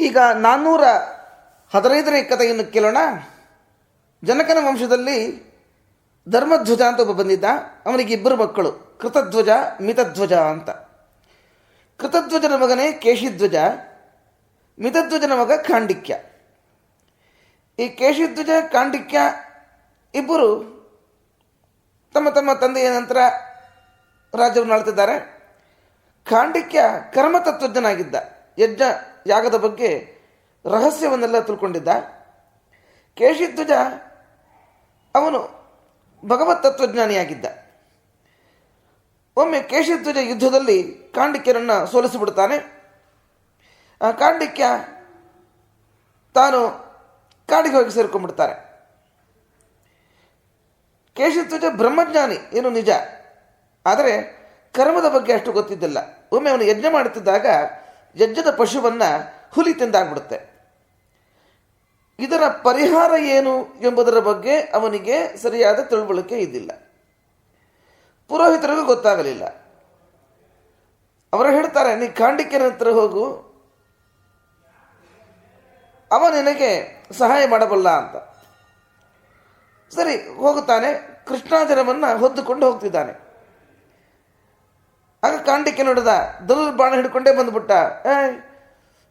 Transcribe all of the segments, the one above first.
ಈಗ ನಾನ್ನೂರ ಹದಿನೈದನೇ ಕಥೆಯನ್ನು ಕೇಳೋಣ. ಜನಕನ ವಂಶದಲ್ಲಿ ಧರ್ಮಧ್ವಜ ಅಂತ ಒಬ್ಬ ಬಂದಿದ್ದ. ಅವನಿಗೆ ಇಬ್ಬರು ಮಕ್ಕಳು, ಕೃತಧ್ವಜ, ಮಿತಧ್ವಜ ಅಂತ. ಕೃತಧ್ವಜನ ಮಗನೇ ಕೇಶಿಧ್ವಜ, ಮಿತಧ್ವಜನ ಮಗ ಕಾಂಡಿಕ್ಯ. ಈ ಕೇಶಿಧ್ವಜ, ಕಾಂಡಿಕ್ಯ ಇಬ್ಬರು ತಮ್ಮ ತಮ್ಮ ತಂದೆಯ ನಂತರ ರಾಜ್ಯವನ್ನು ಆಳ್ತಿದ್ದಾರೆ. ಕಾಂಡಿಕ್ಯ ಕರ್ಮತತ್ವಜ್ಞನಾಗಿದ್ದ. ಯಜ್ಞ ಯಾಗದ ಬಗ್ಗೆ ರಹಸ್ಯವನ್ನೆಲ್ಲ ತಿಳ್ಕೊಂಡಿದ್ದ. ಕೇಶಿಧ್ವಜ ಅವನು ಭಗವತ್ ತತ್ವಜ್ಞಾನಿಯಾಗಿದ್ದ. ಒಮ್ಮೆ ಕೇಶಿಧ್ವಜ ಯುದ್ಧದಲ್ಲಿ ಕಾಂಡಿಕ್ಯರನ್ನು ಸೋಲಿಸಿಬಿಡ್ತಾನೆ ಆ ಕಾಂಡಿಕ್ಯ ತಾನು ಕಾಡಿಗೆ ಹೋಗಿ ಸೇರ್ಕೊಂಡ್ಬಿಡ್ತಾರೆ. ಕೇಶಿಧ್ವಜ ಬ್ರಹ್ಮಜ್ಞಾನಿ, ಏನು ನಿಜ? ಆದರೆ ಕರ್ಮದ ಬಗ್ಗೆ ಅಷ್ಟು ಗೊತ್ತಿದ್ದಿಲ್ಲ. ಒಮ್ಮೆ ಅವನು ಯಜ್ಞ ಮಾಡುತ್ತಿದ್ದಾಗ ಯಜ್ಞದ ಪಶುವನ್ನು ಹುಲಿ ತಿಂದಾಗ್ಬಿಡುತ್ತೆ. ಇದರ ಪರಿಹಾರ ಏನು ಎಂಬುದರ ಬಗ್ಗೆ ಅವನಿಗೆ ಸರಿಯಾದ ತಿಳುವಳಿಕೆ ಇದ್ದಿಲ್ಲ. ಪುರೋಹಿತರಿಗೂ ಗೊತ್ತಾಗಲಿಲ್ಲ. ಅವರು ಹೇಳ್ತಾರೆ, ನೀ ಕಾಂಡಿಕ್ಯನ ಹತ್ರ ಹೋಗು. ಅವ ನಿನಗೆ ಸಹಾಯ ಮಾಡಬಲ್ಲ ಅಂತ. ಸರಿ, ಹೋಗುತ್ತಾನೆ. ಕೃಷ್ಣಾಜನವನ್ನು ಹೊದ್ದುಕೊಂಡು ಹೋಗ್ತಿದ್ದಾನೆ. ಆಗ ಕಾಂಡಿಕೆ ನೋಡಿದ ದಲ್ ಬಾಣ ಹಿಡ್ಕೊಂಡೇ ಬಂದ್ಬಿಟ್ಟ. ಏಯ್,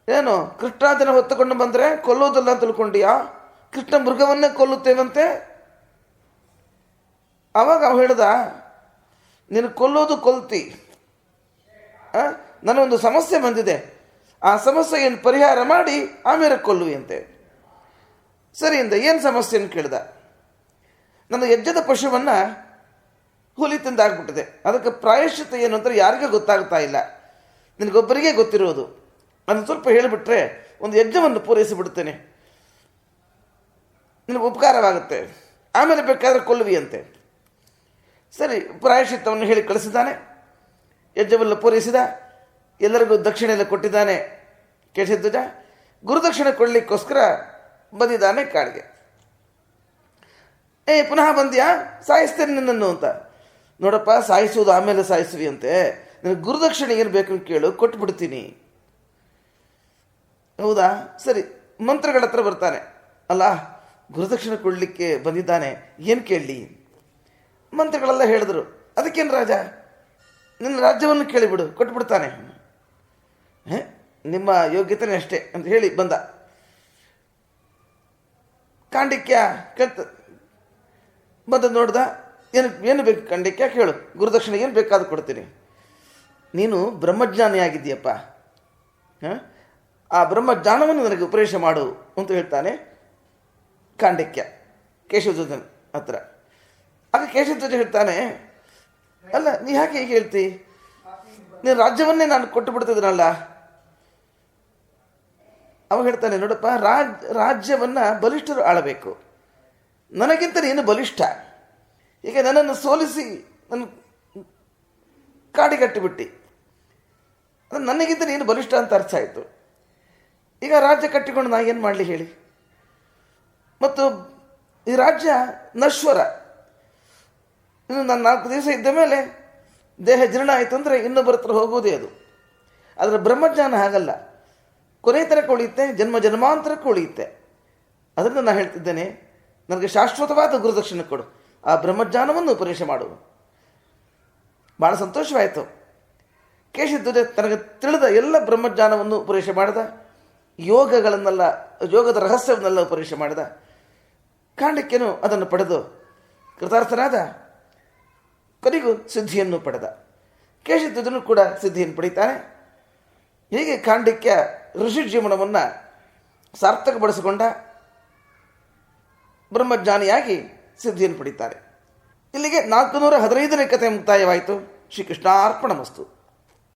ಏನು ಕೃಷ್ಣಾಜನ ಹೊತ್ತುಕೊಂಡು ಬಂದರೆ ಕೊಲ್ಲೋದಲ್ಲ ಅಂತ ತಿಳ್ಕೊಂಡಿಯಾ? ಕೃಷ್ಣ ಮೃಗವನ್ನೇ ಕೊಲ್ಲುತ್ತೇವಂತೆ? ಅವಾಗ ಅವ ಹೇಳ್ದ, ನೀನು ಕೊಲ್ಲೋದು ಕೊಲ್ತಿ? ನನಗೊಂದು ಸಮಸ್ಯೆ ಬಂದಿದೆ. ಆ ಸಮಸ್ಯೆಯನ್ನು ಪರಿಹಾರ ಮಾಡಿ, ಆಮೇಲೆ ಕೊಲ್ಲುವಂತೆ ಸರಿ ಅಂದ ಏನು ಸಮಸ್ಯೆಯನ್ನು ಕೇಳ್ದ. ನನ್ನ ಯಜ್ಜದ ಪಶುವನ್ನು ಹುಲಿ ತಿಂದಾಗ್ಬಿಟ್ಟಿದೆ. ಅದಕ್ಕೆ ಪ್ರಾಯಶ್ಚಿತ ಏನು ಅಂತ ಯಾರಿಗೂ ಗೊತ್ತಾಗ್ತಾ ಇಲ್ಲ. ನಿನಗೊಬ್ಬರಿಗೆ ಗೊತ್ತಿರೋದು. ಅದನ್ನು ಸ್ವಲ್ಪ ಹೇಳಿಬಿಟ್ರೆ ಒಂದು ಯಜ್ಞವನ್ನು ಪೂರೈಸಿ ಬಿಡುತ್ತೇನೆ. ನಿನಗೆ ಉಪಕಾರವಾಗುತ್ತೆ. ಆಮೇಲೆ ಬೇಕಾದರೆ ಕೊಲ್ಲುವಿಯಂತೆ ಸರಿ, ಪ್ರಾಯಶ್ಚಿತ್ತವನ್ನು ಹೇಳಿ ಕಳಿಸಿದ್ದಾನೆ. ಯಜ್ಞವೆಲ್ಲ ಪೂರೈಸಿದ. ಎಲ್ಲರಿಗೂ ದಕ್ಷಿಣೆ ಎಲ್ಲ ಕೊಟ್ಟಿದ್ದಾನೆ ಕೇಶಧ್ವಜ. ಗುರುದಕ್ಷಿಣೆ ಕೊಡಲಿಕ್ಕೋಸ್ಕರ ಬಂದಿದ್ದಾನೆ ಕಾಡಿಗೆ. ಏ, ಪುನಃ ಬಂದ್ಯಾ? ಸಾಯಿಸ್ತೇನೆ ನಿನ್ನನ್ನು ಅಂತ. ನೋಡಪ್ಪ ಸಾಯಿಸುವುದು ಆಮೇಲೆ ಸಾಯಿಸುವಿ ಅಂತೆ. ನನಗೆ ಗುರುದಕ್ಷಿಣೆ ಏನು ಬೇಕು ಅಂತ ಕೇಳು, ಕೊಟ್ಬಿಡ್ತೀನಿ. ಹೌದಾ? ಸರಿ, ಮಂತ್ರಗಳ ಹತ್ರ ಬರ್ತಾನೆ. ಅಲ್ಲ, ಗುರುದಕ್ಷಿಣೆ ಕೊಡಲಿಕ್ಕೆ ಬಂದಿದ್ದಾನೆ, ಏನು ಕೇಳಲಿ? ಮಂತ್ರಗಳೆಲ್ಲ ಹೇಳಿದ್ರು. ಅದಕ್ಕೇನು ರಾಜ? ನಿನ್ನ ರಾಜ್ಯವನ್ನು ಕೇಳಿಬಿಡು, ಕೊಟ್ಬಿಡ್ತಾನೆ. ನಿಮ್ಮ ಯೋಗ್ಯತೆನೇ ಅಷ್ಟೇ ಅಂತ ಹೇಳಿ ಬಂದ. ಕಾಂಡಿಕ್ಯ ಕೇಳ್ತ ಬಂದ ನೋಡ್ದ? ಏನು ಏನು ಬೇಕು ಕಾಂಡಿಕ್ಯ ಹೇಳು. ಗುರುದಕ್ಷಿಣೆ ಏನು ಬೇಕಾದ್ರೂ ಕೊಡ್ತೀನಿ. ನೀನು ಬ್ರಹ್ಮಜ್ಞಾನಿ ಆಗಿದ್ದೀಯಪ್ಪ. ಹಾಂ? ಆ ಬ್ರಹ್ಮಜ್ಞಾನವನ್ನು ನನಗೆ ಉಪದೇಶ ಮಾಡು ಅಂತ ಹೇಳ್ತಾನೆ ಕಾಂಡಿಕ್ಯ, ಕೇಶವಧ್ವಜನ ಹತ್ರ. ಆಗ ಕೇಶವಧ್ವಜ ಹೇಳ್ತಾನೆ, ಅಲ್ಲ, ನೀ ಯಾಕೆ ಹೀಗೆ ಹೇಳ್ತಿ? ನೀನು ರಾಜ್ಯವನ್ನೇ ನಾನು ಕೊಟ್ಟು ಬಿಡ್ತಿದ್ದೀನಲ್ಲ ಅವಾಗ ಹೇಳ್ತಾನೆ, ನೋಡಪ್ಪ, ರಾಜ್, ರಾಜ್ಯವನ್ನು ಬಲಿಷ್ಠರು ಆಳಬೇಕು. ನನಗಿಂತ ನೀನು ಬಲಿಷ್ಠ. ಈಗ ನನ್ನನ್ನು ಸೋಲಿಸಿ ನನ್ನ ಕಾಡಿಗಟ್ಟಿಬಿಟ್ಟು ಅದು ನನಗಿಂತ ನೀನು ಬಲಿಷ್ಠ ಅಂತ ಅರ್ಥ ಆಯಿತು. ಈಗ ರಾಜ್ಯ ಕಟ್ಟಿಕೊಂಡು ನಾ ಏನು ಮಾಡಲಿ ಹೇಳಿ? ಮತ್ತು ಈ ರಾಜ್ಯ ನಶ್ವರ. ಇನ್ನು ನಾನು ನಾಲ್ಕು ದಿವಸ ಇದ್ದ ಮೇಲೆ ದೇಹ ಜೀರ್ಣ ಆಯಿತು ಅಂದರೆ ಇನ್ನೊಬ್ಬರ ಹತ್ರ ಹೋಗೋದೇ ಅದು. ಅದರ ಬ್ರಹ್ಮಜ್ಞಾನ ಹಾಗಲ್ಲ. ಕೊನೆ ತನಕ ಉಳಿಯುತ್ತೆ, ಜನ್ಮ ಜನ್ಮಾಂತರಕ್ಕೆ ಉಳಿಯುತ್ತೆ. ಅದನ್ನು ನಾನು ಹೇಳ್ತಿದ್ದೇನೆ. ನನಗೆ ಶಾಶ್ವತವಾದ ಗುರುದಕ್ಷಿಣೆ ಕೊಡು. ಆ ಬ್ರಹ್ಮಜ್ಞಾನವನ್ನು ಉಪದೇಶ ಮಾಡು. ಭಾಳ ಸಂತೋಷವಾಯಿತು. ಕೇಶಧ್ವಜ ತನಗೆ ತಿಳಿದ ಎಲ್ಲ ಬ್ರಹ್ಮಜ್ಞಾನವನ್ನು ಉಪದೇಶ ಮಾಡಿದ. ಯೋಗಗಳನ್ನೆಲ್ಲ, ಯೋಗದ ರಹಸ್ಯವನ್ನೆಲ್ಲ ಉಪದೇಶ ಮಾಡಿದ. ಕಾಂಡಕ್ಯನು ಅದನ್ನು ಪಡೆದು ಕೃತಾರ್ಥನಾದ ಕೊನೆಗೂ ಸಿದ್ಧಿಯನ್ನು ಪಡೆದ. ಕೇಶಧ್ವಜನು ಕೂಡ ಸಿದ್ಧಿಯನ್ನು ಪಡೀತಾನೆ ಹೀಗೆ ಕಾಂಡಿಕ್ಯ ಋಷಿ ಜೀವನವನ್ನು ಸಾರ್ಥಕಪಡಿಸಿಕೊಂಡ ಬ್ರಹ್ಮಜ್ಞಾನಿಯಾಗಿ ಸಿದ್ಧಿಯನ್ನು ಪಡೀತಾರೆ. ಇಲ್ಲಿಗೆ ನಾಲ್ಕು ನೂರ ಹದಿನೈದನೇ ಕಥೆ ಮುಕ್ತಾಯವಾಯಿತು. ಶ್ರೀಕೃಷ್ಣಾರ್ಪಣ ಮಸ್ತು